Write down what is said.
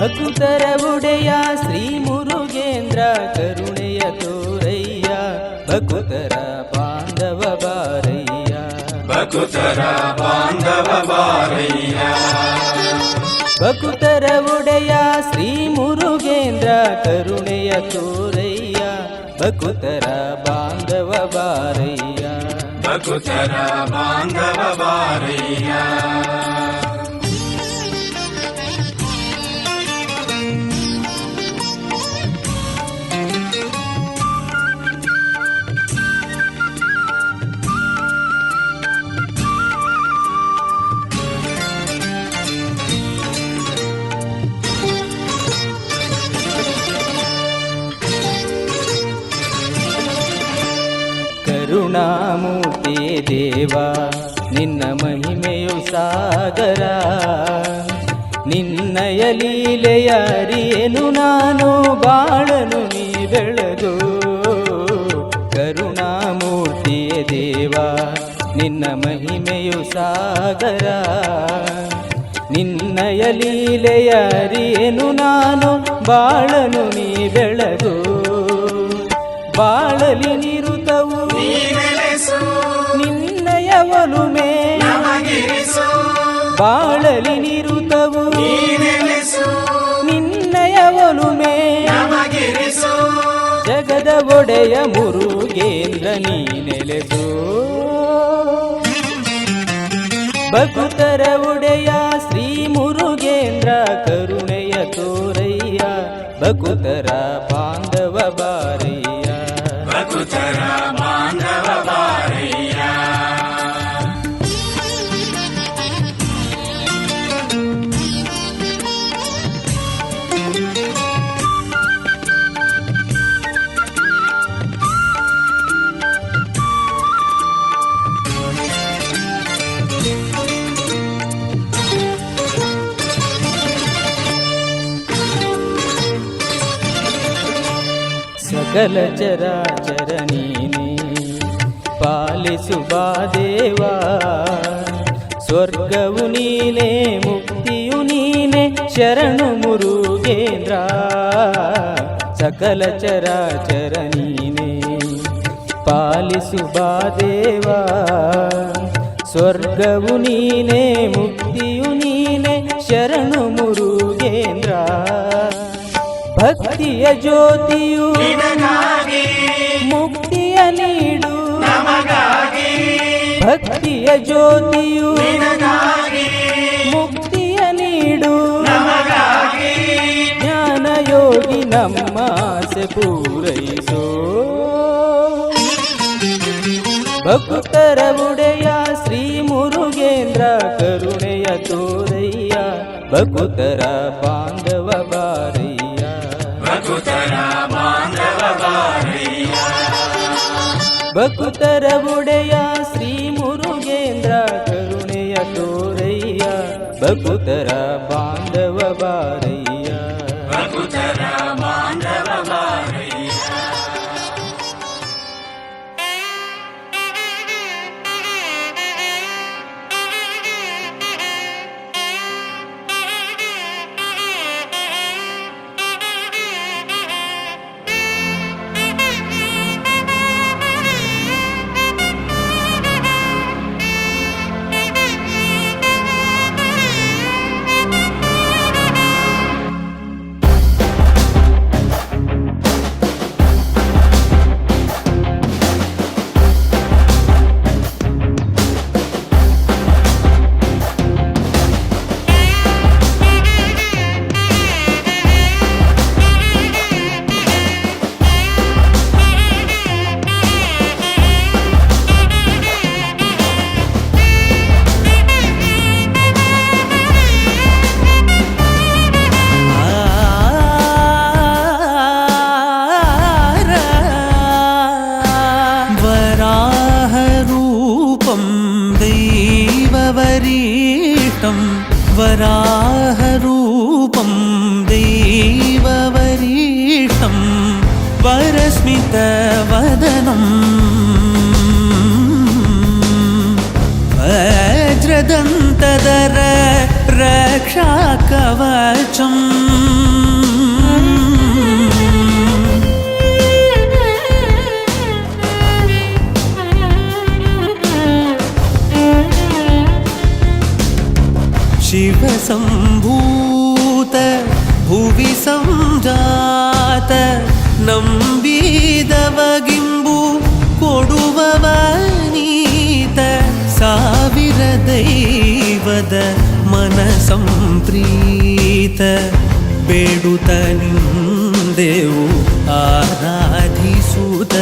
ಭಕುತರ ಉಡೆಯ ಶ್ರೀ ಮುರುಗೇಂದ್ರ ಕರುಣೆಯ ತೋರಯ್ಯ. ಭಕುತರ ಬಾಂಧವ ಬಾರಯ್ಯ. ಬಕುತರ ಬಾಂಧವ ಬಾರಯ್ಯ. ಭಕುತರ ಉಡೆಯ ಶ್ರೀ ಮುರುಗೇಂದ್ರ ಕರುಣೆಯ ತೋರಯ್ಯ. ಭಕುತರ ಬಾಂಧವ ಬಾರಯ್ಯ. ಬಕುತರ ಬಾಂಧವ ಬಾರಯ್ಯ. ಕರುಣಾಮೂರ್ತಿ ದೇವ, ನಿನ್ನ ಮಹಿಮೆಯು ಸಾಗರ. ನಿನ್ನಯ ಲೀಲೆಯರಿಯೇನು ನಾನು ಬಾಳನು ನೀ ಬೆಳೆದು ಕರುಣಾಮೂರ್ತಿ ದೇವ, ನಿನ್ನ ಮಹಿಮೆಯು ಸಾಗರ. ನಿನ್ನಯ ಲೀಲೆಯರಿಯೇನು ನಾನು ಬಾಳನು ನೀ ಬೆಳೆದು ಬಾಳಲಿ ನಿರುತವು ನೀನೆಲೆಸು ನಿನ್ನಯ ಒಲುಮೆ ಬಾಳಲಿ ನಿರುತವು ನಿನ್ನಯ ಒಲುಮೆ ಜಗದ ಒಡೆಯ ಮುರುಗೇಂದ್ರ ನೀ ನೆಲೆಸು ಭಕ್ತರ ಒಡೆಯ ಶ್ರೀ ಮುರುಗೇಂದ್ರ ಕರುಣೆಯ ತೋರಯ್ಯ. ಭಕುತರ ಸಕಲ ಚರಾಚರ ನೀನೆ ಪಾಲಿಸು ದೇವಾ ಸ್ವರ್ಗವು ನೀನೆ ಮುಕ್ತಿಯು ನೀನೆ ಶರಣು ಮುರುಗೇಂದ್ರ ಸಕಲ ಚರಾಚರ ನೀನೆ ಪಾಲಿಸು ದೇವಾ ಸ್ವರ್ಗವು ನೀನೆ ಮುಕ್ತಿಯು ನೀನೆ ಶರಣು ಮುರುಗೇಂದ್ರ ಭಕ್ತಿಯ ಜ್ಯೋತಿಯು ಮುಕ್ತಿಯ ನೀಡು. ಭಕ್ತಿಯ ಜ್ಯೋತಿಯು ಮುಕ್ತಿಯ ನೀಡು. ಜ್ಞಾನಯೋಗಿ ಜ್ಞಾನ ಯೋಗಿ ನಮ್ಮ ಆಸೆ ಪೂರೈಸೋ. ಭಕ್ತರ ಉಡೆಯ ಶ್ರೀ ಮುರುಗೇಂದ್ರ ಕರುಣೆಯ ತೋರಯ್ಯ. ಭಕ್ತರ ಬಾಂಧವ ಬಾರಯ್ಯ ಬಕುತರ ಬಾಂಧವ ಬಾರಯ್ಯ ಭಕ್ತರ ಒಡೆಯ ಶ್ರೀ ಮುರುಗೇಂದ್ರ ಕರುಣೆಯ ತೋರಯ್ಯ. ಭಕ್ತರ ಬಾಂಧವ വരാഹരൂപം ദൈവവരീഷം വരസ്മിതവദനം വജ്രദന്തദര രക്ഷാകവചം ಶಿವಸಂಭೂತ ಭುವಿ ಸಂಜಾತ ನಂಬಿದವಗಿಂಬು ಕೊಡುವವ ನೀತ ಸಾವಿರ ದೈವದ ಮನ ಸಂಪ್ರೀತ ಬೇಡುತ್ತ ನಿಂದೆವು ಆರಾಧಿಸುತ್ತ